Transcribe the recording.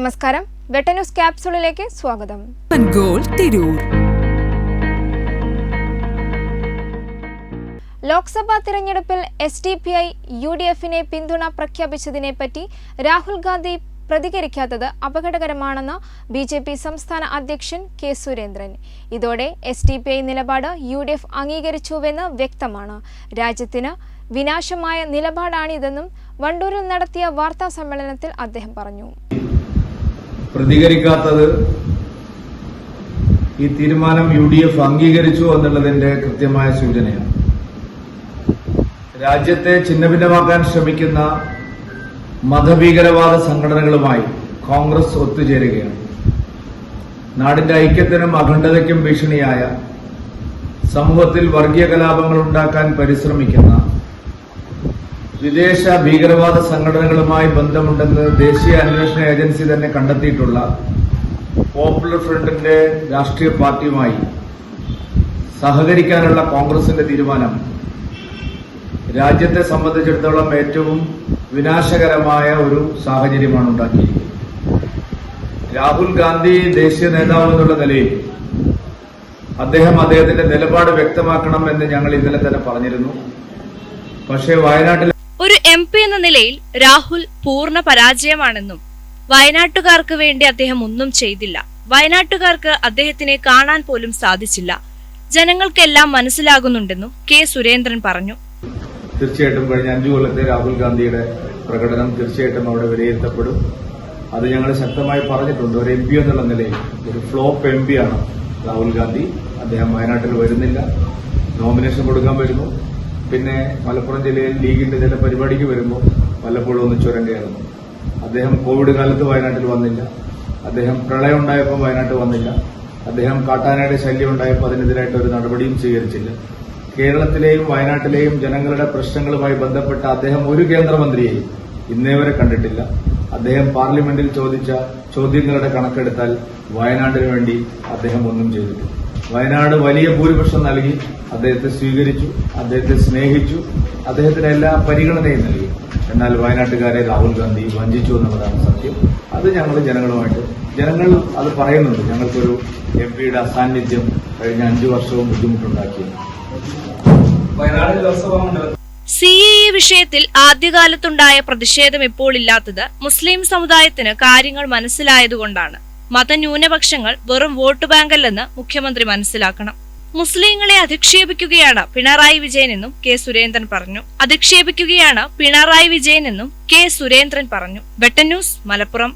നമസ്കാരം. വെട്ടന്യൂസ് ക്യാപ്സൂളിലേക്ക് സ്വാഗതം. തിരൂർ. ലോക്സഭാ തിരഞ്ഞെടുപ്പിൽ S D P I U D എഫിനെ പിന്തുണ പ്രഖ്യാപിച്ചതിനെ പറ്റി രാഹുൽ ഗാന്ധി പ്രതികരിക്കാത്തത് അപകടകരമാണെന്ന് ബി ജെ പി സംസ്ഥാന അധ്യക്ഷൻ കെ സുരേന്ദ്രൻ. ഇതോടെ എസ് ഡി പി ഐ നിലപാട് യു ഡി എഫ് അംഗീകരിച്ചുവെന്ന് വ്യക്തമാണ്. രാജ്യത്തിന് വിനാശമായ നിലപാടാണിതെന്നും വണ്ടൂരിൽ നടത്തിയ വാർത്താ സമ്മേളനത്തിൽ അദ്ദേഹം പറഞ്ഞു. പ്രതികരിക്കാത്തത് ഈ തീരുമാനം യു ഡി എഫ് അംഗീകരിച്ചു എന്നുള്ളതിന്റെ കൃത്യമായ സൂചനയാണ്. രാജ്യത്തെ ഛിന്നഭിന്നമാക്കാൻ ശ്രമിക്കുന്ന മതഭീകരവാദ സംഘടനകളുമായി കോൺഗ്രസ് ഒത്തുചേരുകയാണ്. നാടിന്റെ ഐക്യത്തിനും അഖണ്ഡതയ്ക്കും ഭീഷണിയായ സമൂഹത്തിൽ വർഗീയ കലാപങ്ങൾ ഉണ്ടാക്കാൻ പരിശ്രമിക്കുന്ന വിദേശ ഭീകരവാദ സംഘടനകളുമായി ബന്ധമുണ്ടെന്ന് ദേശീയ അന്വേഷണ ഏജൻസി തന്നെ കണ്ടെത്തിയിട്ടുള്ള പോപ്പുലർ ഫ്രണ്ടിന്റെ രാഷ്ട്രീയ പാർട്ടിയുമായി സഹകരിക്കാനുള്ള കോൺഗ്രസിന്റെ തീരുമാനം രാജ്യത്തെ സംബന്ധിച്ചിടത്തോളം ഏറ്റവും വിനാശകരമായ ഒരു സാഹചര്യമാണ് ഉണ്ടാക്കിയിരിക്കുന്നത്. രാഹുൽ ഗാന്ധി ദേശീയ നേതാവ് എന്നുള്ള നിലയിൽ അദ്ദേഹം അദ്ദേഹത്തിന്റെ നിലപാട് വ്യക്തമാക്കണം എന്ന് ഞങ്ങൾ ഇന്നലെ തന്നെ പറഞ്ഞിരുന്നു. പക്ഷേ വയനാട്ടിൽ ഒരു എം പി എന്ന നിലയിൽ രാഹുൽ പൂർണ പരാജയമാണെന്നും വയനാട്ടുകാർക്ക് വേണ്ടി അദ്ദേഹം ഒന്നും ചെയ്തില്ല. വയനാട്ടുകാർക്ക് അദ്ദേഹത്തിനെ കാണാൻ പോലും സാധിച്ചില്ല. ജനങ്ങൾക്കെല്ലാം മനസ്സിലാകുന്നുണ്ടെന്നും കെ സുരേന്ദ്രൻ പറഞ്ഞു. തീർച്ചയായിട്ടും കഴിഞ്ഞ അഞ്ചു കൊല്ലത്തെ രാഹുൽ ഗാന്ധിയുടെ പ്രകടനം തീർച്ചയായിട്ടും അവിടെ വിലയിരുത്തപ്പെടും. അത് ഞങ്ങൾ ശക്തമായി പറഞ്ഞിട്ടുണ്ട്. ഒരു എം പി എന്നുള്ള നിലയിൽ ഒരു ഫ്ലോപ്പ് എം പി ആണ് രാഹുൽ ഗാന്ധി. അദ്ദേഹം വയനാട്ടിൽ വരുന്നില്ല. നോമിനേഷൻ കൊടുക്കാൻ വരുന്നു. പിന്നെ മലപ്പുറം ജില്ലയിൽ ലീഗിന്റെ ചില പരിപാടിക്ക് വരുമ്പോൾ വല്ലപ്പോഴും ഒന്ന് ചുരം കയറുന്നു അദ്ദേഹം കോവിഡ് കാലത്ത് വയനാട്ടിൽ വന്നില്ല. അദ്ദേഹം പ്രളയം ഉണ്ടായപ്പോൾ വയനാട്ടിൽ വന്നില്ല. അദ്ദേഹം കാട്ടാനയുടെ ശല്യം ഉണ്ടായപ്പോൾ അതിനെതിരായിട്ട് ഒരു നടപടിയും സ്വീകരിച്ചില്ല. കേരളത്തിലെയും വയനാട്ടിലെയും ജനങ്ങളുടെ പ്രശ്നങ്ങളുമായി ബന്ധപ്പെട്ട അദ്ദേഹം ഒരു കേന്ദ്രമന്ത്രിയെയും ഇന്നേ വരെ കണ്ടിട്ടില്ല. അദ്ദേഹം പാർലമെന്റിൽ ചോദിച്ച ചോദ്യങ്ങളുടെ കണക്കെടുത്താൽ വയനാടിന് വേണ്ടി അദ്ദേഹം ഒന്നും ചെയ്തിട്ടില്ല. വയനാട് വലിയ ഭൂരിപക്ഷം നൽകി. അദ്ദേഹത്തെ സ്വീകരിച്ചു അദ്ദേഹത്തെ സ്നേഹിച്ചു അദ്ദേഹത്തിന് എല്ലാ പരിഗണനയും നൽകി. എന്നാൽ വയനാട്ടുകാരെ രാഹുൽ ഗാന്ധി വഞ്ചിച്ചു എന്നുള്ളതാണ് സത്യം. അത് ഞങ്ങൾ ജനങ്ങളുമായിട്ട് ജനങ്ങൾ അത് പറയുന്നുണ്ട്. ഞങ്ങൾക്കൊരു എം പിയുടെ അസാന്നിധ്യം കഴിഞ്ഞ അഞ്ചു വർഷവും മണ്ഡലത്തിൽ സി എ വിഷയത്തിൽ ആദ്യകാലത്തുണ്ടായ പ്രതിഷേധം ഇപ്പോൾ ഇല്ലാത്തത് മുസ്ലിം സമുദായത്തിന് കാര്യങ്ങൾ മനസ്സിലായതുകൊണ്ടാണ്. മതന്യൂനപക്ഷങ്ങൾ വെറും വോട്ട് ബാങ്കല്ലെന്ന് മുഖ്യമന്ത്രി മനസ്സിലാക്കണം. മുസ്ലിങ്ങളെ അധിക്ഷേപിക്കുകയാണ് പിണറായി വിജയനെന്നും കെ സുരേന്ദ്രൻ പറഞ്ഞു. അധിക്ഷേപിക്കുകയാണ് പിണറായി വിജയനെന്നും കെ സുരേന്ദ്രൻ പറഞ്ഞു. വെട്ടൻ ന്യൂസ് മലപ്പുറം.